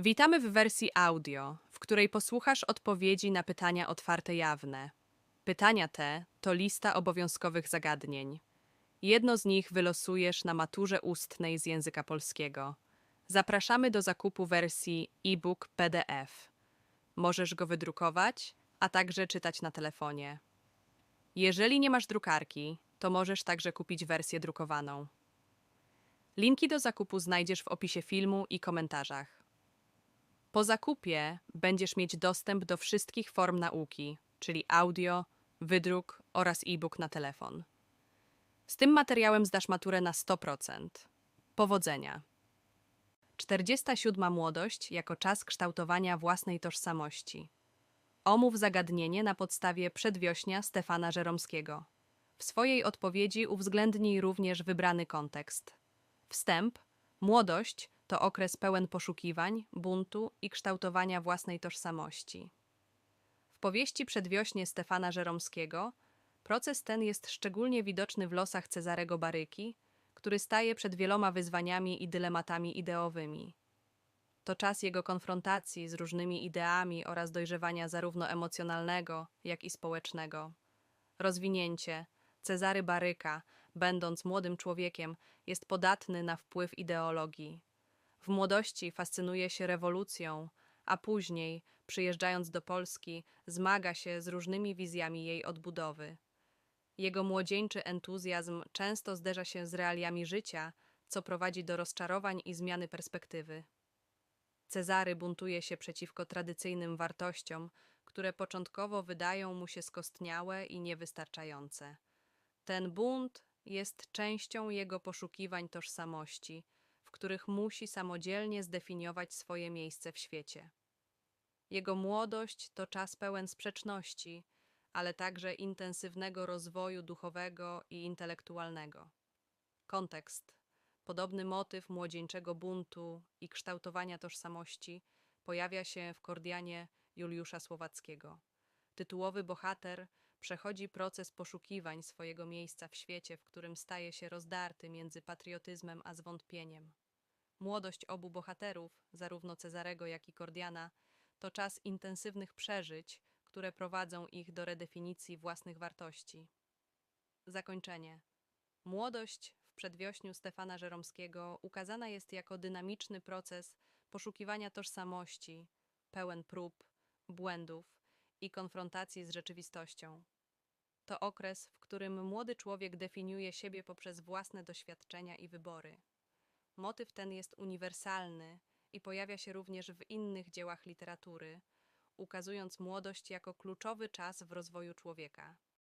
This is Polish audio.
Witamy w wersji audio, w której posłuchasz odpowiedzi na pytania otwarte jawne. Pytania te to lista obowiązkowych zagadnień. Jedno z nich wylosujesz na maturze ustnej z języka polskiego. Zapraszamy do zakupu wersji e-book PDF. Możesz go wydrukować, a także czytać na telefonie. Jeżeli nie masz drukarki, to możesz także kupić wersję drukowaną. Linki do zakupu znajdziesz w opisie filmu i komentarzach. Po zakupie będziesz mieć dostęp do wszystkich form nauki, czyli audio, wydruk oraz e-book na telefon. Z tym materiałem zdasz maturę na 100%. Powodzenia! 47. Młodość jako czas kształtowania własnej tożsamości. Omów zagadnienie na podstawie przedwiośnia Stefana Żeromskiego. W swojej odpowiedzi uwzględnij również wybrany kontekst. Wstęp. Młodość to okres pełen poszukiwań, buntu i kształtowania własnej tożsamości. W powieści Przedwiośnie Stefana Żeromskiego proces ten jest szczególnie widoczny w losach Cezarego Baryki, który staje przed wieloma wyzwaniami i dylematami ideowymi. To czas jego konfrontacji z różnymi ideami oraz dojrzewania zarówno emocjonalnego, jak i społecznego. Rozwinięcie Cezary Baryka, będąc młodym człowiekiem, jest podatny na wpływ ideologii. W młodości fascynuje się rewolucją, a później, przyjeżdżając do Polski, zmaga się z różnymi wizjami jej odbudowy. Jego młodzieńczy entuzjazm często zderza się z realiami życia, co prowadzi do rozczarowań i zmiany perspektywy. Cezary buntuje się przeciwko tradycyjnym wartościom, które początkowo wydają mu się skostniałe i niewystarczające. Ten bunt jest częścią jego poszukiwań tożsamości, w których musi samodzielnie zdefiniować swoje miejsce w świecie. Jego młodość to czas pełen sprzeczności, ale także intensywnego rozwoju duchowego i intelektualnego. Kontekst. Podobny motyw młodzieńczego buntu i kształtowania tożsamości pojawia się w Kordianie Juliusza Słowackiego. Tytułowy bohater przechodzi proces poszukiwań swojego miejsca w świecie, w którym staje się rozdarty między patriotyzmem a zwątpieniem. Młodość obu bohaterów, zarówno Cezarego, jak i Kordiana, to czas intensywnych przeżyć, które prowadzą ich do redefinicji własnych wartości. Zakończenie. Młodość w przedwiośniu Stefana Żeromskiego ukazana jest jako dynamiczny proces poszukiwania tożsamości, pełen prób, błędów i konfrontacji z rzeczywistością. To okres, w którym młody człowiek definiuje siebie poprzez własne doświadczenia i wybory. Motyw ten jest uniwersalny i pojawia się również w innych dziełach literatury, ukazując młodość jako kluczowy czas w rozwoju człowieka.